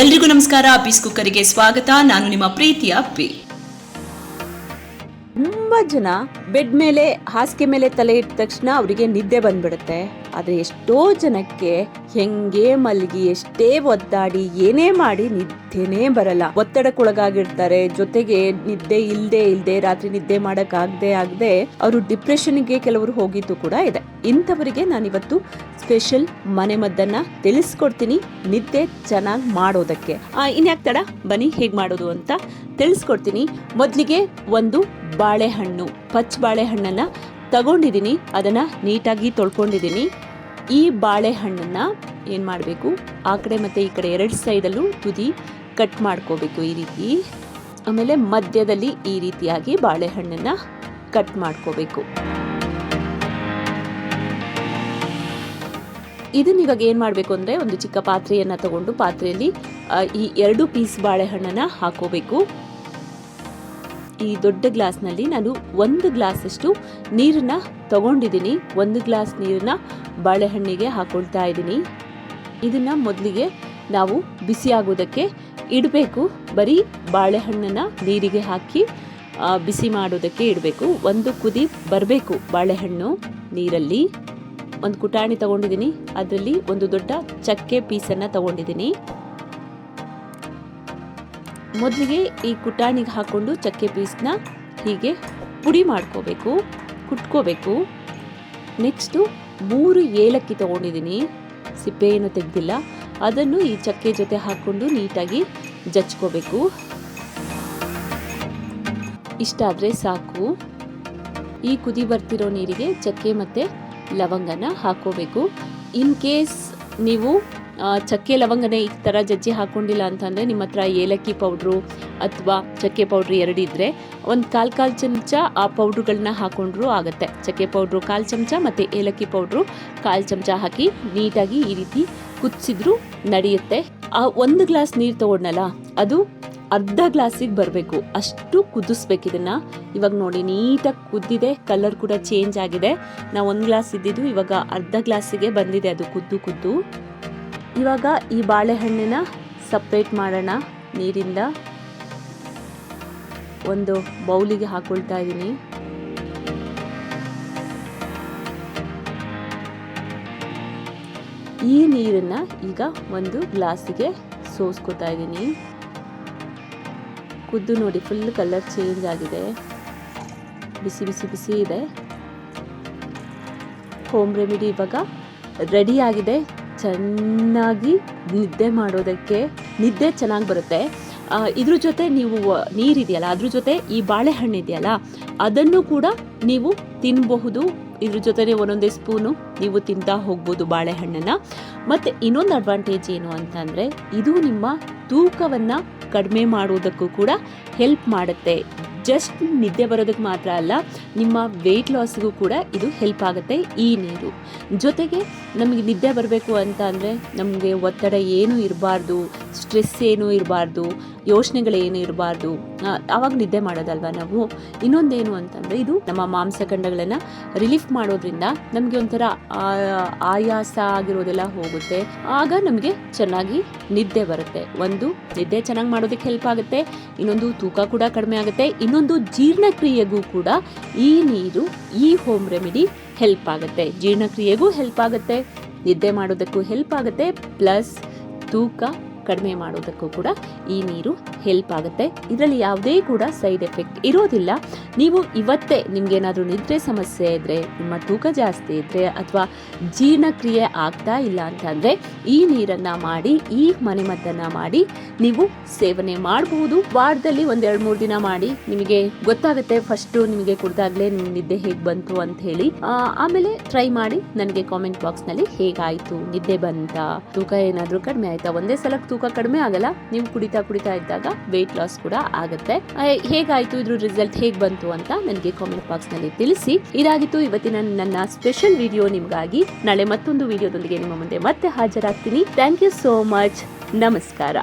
ಎಲ್ರಿಗೂ ನಮಸ್ಕಾರ. ಪೀಸ್ ಕುಕ್ಕರಿಗೆ ಸ್ವಾಗತ. ನಾನು ನಿಮ್ಮ ಪ್ರೀತಿಯ ಪಿ ತುಂಬಾ ಜನ ಬೆಡ್ ಮೇಲೆ, ಹಾಸಿಗೆ ಮೇಲೆ ತಲೆ ಇಟ್ಟ ತಕ್ಷಣ ಅವರಿಗೆ ನಿದ್ದೆ ಬಂದ್ಬಿಡುತ್ತೆ. ಆದ್ರೆ ಎಷ್ಟೋ ಜನಕ್ಕೆ ಹೆಂಗೆ ಮಲಗಿ, ಎಷ್ಟೇ ಒದ್ದಾಡಿ, ಏನೇ ಮಾಡಿ ನಿದ್ದೆನೇ ಬರಲ್ಲ. ಒತ್ತಡಕ್ಕೊಳಗಾಗಿರ್ತಾರೆ, ಜೊತೆಗೆ ನಿದ್ದೆ ಇಲ್ದೆ ಇಲ್ದೆ, ರಾತ್ರಿ ನಿದ್ದೆ ಮಾಡಕ್ ಆಗದೆ ಆಗದೆ ಅವರು ಡಿಪ್ರೆಷನ್ಗೆ ಕೆಲವರು ಹೋಗಿದ್ದು ಕೂಡ ಇದೆ. ಇಂಥವರಿಗೆ ನಾನಿವತ್ತು ಸ್ಪೆಷಲ್ ಮನೆ ಮದ್ದನ್ನ ತಿಳಿಸ್ಕೊಡ್ತೀನಿ, ನಿದ್ದೆ ಚೆನ್ನಾಗಿ ಮಾಡೋದಕ್ಕೆ. ಇನ್ಯಾಕ್ ತಡ? ಬನ್ನಿ, ಹೇಗೆ ಮಾಡೋದು ಅಂತ ತಿಳಿಸ್ಕೊಡ್ತೀನಿ. ಮೊದಲಿಗೆ ಒಂದು ಬಾಳೆಹಣ್ಣು ಪಚ್ಚ ಬಾಳೆಹಣ್ಣನ್ನು ತಗೊಂಡಿದ್ದೀನಿ ಅದನ್ನು ನೀಟಾಗಿ ತೊಳ್ಕೊಂಡಿದ್ದೀನಿ ಈ ಬಾಳೆಹಣ್ಣನ್ನು ಏನು ಮಾಡಬೇಕು? ಆ ಕಡೆ ಮತ್ತು ಈ ಕಡೆ ಎರಡು ಸೈಡಲ್ಲೂ ತುದಿ ಕಟ್ ಮಾಡ್ಕೋಬೇಕು ಈ ರೀತಿ. ಆಮೇಲೆ ಮಧ್ಯದಲ್ಲಿ ಈ ರೀತಿಯಾಗಿ ಬಾಳೆಹಣ್ಣನ್ನು ಕಟ್ ಮಾಡ್ಕೋಬೇಕು. ಇದನ್ನ ಇವಾಗ ಏನು ಮಾಡಬೇಕು ಅಂದರೆ ಒಂದು ಚಿಕ್ಕ ಪಾತ್ರೆಯನ್ನು ತಗೊಂಡು ಪಾತ್ರೆಯಲ್ಲಿ ಈ ಎರಡು ಪೀಸ್ ಬಾಳೆಹಣ್ಣನ್ನು ಹಾಕೋಬೇಕು. ಈ ದೊಡ್ಡ ಗ್ಲಾಸ್ನಲ್ಲಿ ನಾನು ಒಂದು ಗ್ಲಾಸಷ್ಟು ನೀರನ್ನ ತಗೊಂಡಿದ್ದೀನಿ. ಒಂದು ಗ್ಲಾಸ್ ನೀರನ್ನ ಬಾಳೆಹಣ್ಣಿಗೆ ಹಾಕೊಳ್ತಾ ಇದ್ದೀನಿ. ಇದನ್ನ ಮೊದಲಿಗೆ ನಾವು ಬಿಸಿಯಾಗೋದಕ್ಕೆ ಇಡಬೇಕು. ಬರೀ ಬಾಳೆಹಣ್ಣನ್ನು ನೀರಿಗೆ ಹಾಕಿ ಬಿಸಿ ಮಾಡೋದಕ್ಕೆ ಇಡಬೇಕು. ಒಂದು ಕುದಿ ಬರಬೇಕು ಬಾಳೆಹಣ್ಣು ನೀರಲ್ಲಿ. ಒಂದು ಕುಟಾಣಿ ತಗೊಂಡಿದ್ದೀನಿ. ಅದರಲ್ಲಿ ಒಂದು ದೊಡ್ಡ ಚಕ್ಕೆ ಪೀಸನ್ನು ತಗೊಂಡಿದ್ದೀನಿ. ಮೊದಲಿಗೆ ಈ ಕುಟಾಣಿಗೆ ಹಾಕ್ಕೊಂಡು ಚಕ್ಕೆ ಪೀಸ್ನ ಹೀಗೆ ಪುಡಿ ಮಾಡ್ಕೋಬೇಕು, ಕುಟ್ಕೋಬೇಕು. ನೆಕ್ಸ್ಟು ಮೂರು ಏಲಕ್ಕಿ ತಗೊಂಡಿದ್ದೀನಿ. ಸಿಪ್ಪೆ ಏನು ತೆಗೆದಿಲ್ಲ. ಅದನ್ನು ಈ ಚಕ್ಕೆ ಜೊತೆ ಹಾಕ್ಕೊಂಡು ನೀಟಾಗಿ ಜಚ್ಕೋಬೇಕು ಇಷ್ಟಾದರೆ ಸಾಕು. ಈ ಕುದಿ ಬರ್ತಿರೋ ನೀರಿಗೆ ಚಕ್ಕೆ ಮತ್ತು ಲವಂಗನ ಹಾಕೋಬೇಕು ಇನ್ ಕೇಸ್ ನೀವು ಚಕ್ಕೆ ಲವಂಗನೇ ಈ ಥರ ಜಜ್ಜಿ ಹಾಕೊಂಡಿಲ್ಲ ಅಂತಂದರೆ ನಿಮ್ಮ ಹತ್ರ ಏಲಕ್ಕಿ ಪೌಡ್ರು ಅಥವಾ ಚಕ್ಕೆ ಪೌಡ್ರ್ ಎರಡಿದ್ರೆ ಒಂದು ಕಾಲು ಕಾಲು ಚಮಚ ಆ ಪೌಡ್ರುಗಳನ್ನ ಹಾಕೊಂಡ್ರೂ ಆಗುತ್ತೆ. ಚಕ್ಕೆ ಪೌಡ್ರು ಕಾಲು ಚಮಚ ಮತ್ತು ಏಲಕ್ಕಿ ಪೌಡ್ರು ಕಾಲು ಚಮಚ ಹಾಕಿ ನೀಟಾಗಿ ಈ ರೀತಿ ಕುದಿಸಿದ್ರು ನಡೆಯುತ್ತೆ. ಆ ಒಂದು ಗ್ಲಾಸ್ ನೀರು ತಗೊಂಡಲ್ಲ ಅದು ಅರ್ಧ ಗ್ಲಾಸಿಗೆ ಬರಬೇಕು. ಅಷ್ಟು ಕುದಿಸ್ಬೇಕು ಇದನ್ನು. ಇವಾಗ ನೋಡಿ, ನೀಟಾಗಿ ಕುದ್ದಿದೆ, ಕಲರ್ ಕೂಡ ಚೇಂಜ್ ಆಗಿದೆ. ನಾವು ಒಂದು ಗ್ಲಾಸ್ ಇದ್ದಿದ್ದು ಇವಾಗ ಅರ್ಧ ಗ್ಲಾಸಿಗೆ ಬಂದಿದೆ ಅದು ಕುದ್ದು ಕುದ್ದು. ಇವಾಗ ಈ ಬಾಳೆಹಣ್ಣಿನ ಸಪ್ರೇಟ್ ಮಾಡೋಣ. ನೀರಿಂದ ಒಂದು ಬೌಲಿಗೆ ಹಾಕೊಳ್ತಾ ಇದ್ದೀನಿ. ಈ ನೀರನ್ನ ಈಗ ಒಂದು ಗ್ಲಾಸಿಗೆ ಸೋಸ್ಕೋತಾ ಇದ್ದೀನಿ. ಕುದ್ದು ನೋಡಿ ಫುಲ್ ಕಲರ್ ಚೇಂಜ್ ಆಗಿದೆ. ಬಿಸಿ ಬಿಸಿ ಬಿಸಿ ಇದೆ. ಹೋಮ್ ರೆಮಿಡಿ ಇವಾಗ ರೆಡಿ ಆಗಿದೆ. ಚೆನ್ನಾಗಿ ನಿದ್ದೆ ಮಾಡೋದಕ್ಕೆ ನಿದ್ದೆ ಚೆನ್ನಾಗಿ ಬರುತ್ತೆ. ಇದ್ರ ಜೊತೆ ನೀವು ನೀರಿದೆಯಲ್ಲ ಅದ್ರ ಜೊತೆ ಈ ಬಾಳೆಹಣ್ಣು ಇದೆಯಲ್ಲ, ಅದನ್ನು ಕೂಡ ನೀವು ತಿನ್ನಬಹುದು ಇದ್ರ ಜೊತೆನೆ ಒಂದೊಂದೇ ಸ್ಪೂನು ನೀವು ತಿಂತಾ ಹೋಗ್ಬೋದು ಬಾಳೆಹಣ್ಣನ್ನು. ಮತ್ತು ಇನ್ನೊಂದು ಅಡ್ವಾಂಟೇಜ್ ಏನು ಅಂತಂದರೆ, ಇದು ನಿಮ್ಮ ತೂಕವನ್ನು ಕಡಿಮೆ ಮಾಡೋದಕ್ಕೂ ಕೂಡ ಹೆಲ್ಪ್ ಮಾಡುತ್ತೆ. ಜಸ್ಟ್ ನಿದ್ದೆ ಬರೋದಕ್ಕೆ ಮಾತ್ರ ಅಲ್ಲ, ನಿಮ್ಮ ವೆಯ್ಟ್ ಲಾಸ್ಗೂ ಕೂಡ ಇದು ಹೆಲ್ಪ್ ಆಗುತ್ತೆ ಈ ನೀರು. ಜೊತೆಗೆ ನಮಗೆ ನಿದ್ದೆ ಬರಬೇಕು ಅಂತ ಅಂದರೆ ನಮಗೆ ಒತ್ತಡ ಏನೂ ಇರಬಾರ್ದು ಸ್ಟ್ರೆಸ್ ಏನೂ ಇರಬಾರ್ದು ಯೋಚನೆಗಳೇನು ಇರಬಾರ್ದು. ಆವಾಗ ನಿದ್ದೆ ಮಾಡೋದಲ್ವ ನಾವು? ಇನ್ನೊಂದೇನು ಅಂತಂದರೆ ಇದು ನಮ್ಮ ಮಾಂಸಖಂಡಗಳನ್ನು ರಿಲೀಫ್ ಮಾಡೋದ್ರಿಂದ ನಮಗೆ ಒಂಥರ ಆಯಾಸ ಆಗಿರೋದೆಲ್ಲ ಹೋಗುತ್ತೆ. ಆಗ ನಮಗೆ ಚೆನ್ನಾಗಿ ನಿದ್ದೆ ಬರುತ್ತೆ. ಒಂದು, ನಿದ್ದೆ ಚೆನ್ನಾಗಿ ಮಾಡೋದಕ್ಕೆ ಹೆಲ್ಪ್ ಆಗುತ್ತೆ. ಇನ್ನೊಂದು, ತೂಕ ಕೂಡ ಕಡಿಮೆ ಆಗುತ್ತೆ. ಇನ್ನೊಂದು ಜೀರ್ಣಕ್ರಿಯೆಗೂ ಕೂಡ ಈ ನೀರು, ಈ ಹೋಮ್ ರೆಮಿಡಿ ಹೆಲ್ಪ್ ಆಗುತ್ತೆ. ಜೀರ್ಣಕ್ರಿಯೆಗೂ ಹೆಲ್ಪ್ ಆಗುತ್ತೆ. ನಿದ್ದೆ ಮಾಡೋದಕ್ಕೂ ಹೆಲ್ಪ್ ಆಗುತ್ತೆ. ಪ್ಲಸ್ ತೂಕ ಕಡಿಮೆ ಮಾಡೋದಕ್ಕೂ ಕೂಡ ಈ ನೀರು ಹೆಲ್ಪ್ ಆಗುತ್ತೆ. ಇದರಲ್ಲಿ ಯಾವುದೇ ಕೂಡ ಸೈಡ್ ಎಫೆಕ್ಟ್ ಇರೋದಿಲ್ಲ. ನೀವು ಇವತ್ತೇ ನಿಮ್ಗೇನಾದರೂ ನಿದ್ರೆ ಸಮಸ್ಯೆ ಇದ್ದರೆ ನಿಮ್ಮ ತೂಕ ಜಾಸ್ತಿ ಇದ್ರೆ ಅಥವಾ ಜೀರ್ಣಕ್ರಿಯೆ ಆಗ್ತಾ ಇಲ್ಲ ಅಂತಂದರೆ ಈ ನೀರನ್ನು ಮಾಡಿ, ಈ ಮನೆಮದ್ದನ್ನ ಮಾಡಿ ನೀವು ಸೇವನೆ ಮಾಡಬಹುದು ವಾರದಲ್ಲಿ ಒಂದೆರಡು ಮೂರು ದಿನ ಮಾಡಿ ನಿಮಗೆ ಗೊತ್ತಾಗುತ್ತೆ ಫಸ್ಟು ನಿಮಗೆ ಕುಡ್ದಾಗಲೇ ನಿಮ್ಮ ನಿದ್ದೆ ಹೇಗೆ ಬಂತು ಅಂತ ಹೇಳಿ. ಆಮೇಲೆ ಟ್ರೈ ಮಾಡಿ ನನಗೆ ಕಾಮೆಂಟ್ ಬಾಕ್ಸ್ನಲ್ಲಿ ಹೇಗಾಯಿತು, ನಿದ್ದೆ ಬಂತ, ತೂಕ ಏನಾದರೂ ಕಡಿಮೆ ಆಯ್ತಾ, ಒಂದೇ ತೂಕ ಕಡಿಮೆ ಆಗಲ್ಲ. ನೀವು ಕುಡಿತಾ ಕುಡಿತಾ ಇದ್ದಾಗ ವೆಯ್ಟ್ ಲಾಸ್ ಕೂಡ ಆಗುತ್ತೆ. ಹೇಗಾಯ್ತು? ಇದ್ರ ರಿಸಲ್ಟ್ ಹೇಗೆ ಬಂತು ಅಂತ ನನಗೆ ಕಾಮೆಂಟ್ ಬಾಕ್ಸ್ನಲ್ಲಿ ತಿಳಿಸಿ. ಇದಾಗಿತ್ತು ಇವತ್ತಿನ ನನ್ನ ಸ್ಪೆಷಲ್ ವಿಡಿಯೋ ನಿಮಗಾಗಿ. ನಾಳೆ ಮತ್ತೊಂದು ವಿಡಿಯೋದೊಂದಿಗೆ ನಿಮ್ಮ ಮುಂದೆ ಮತ್ತೆ ಹಾಜರಾಗ್ತೀನಿ. ಥ್ಯಾಂಕ್ ಯು ಸೋ ಮಚ್ ನಮಸ್ಕಾರ.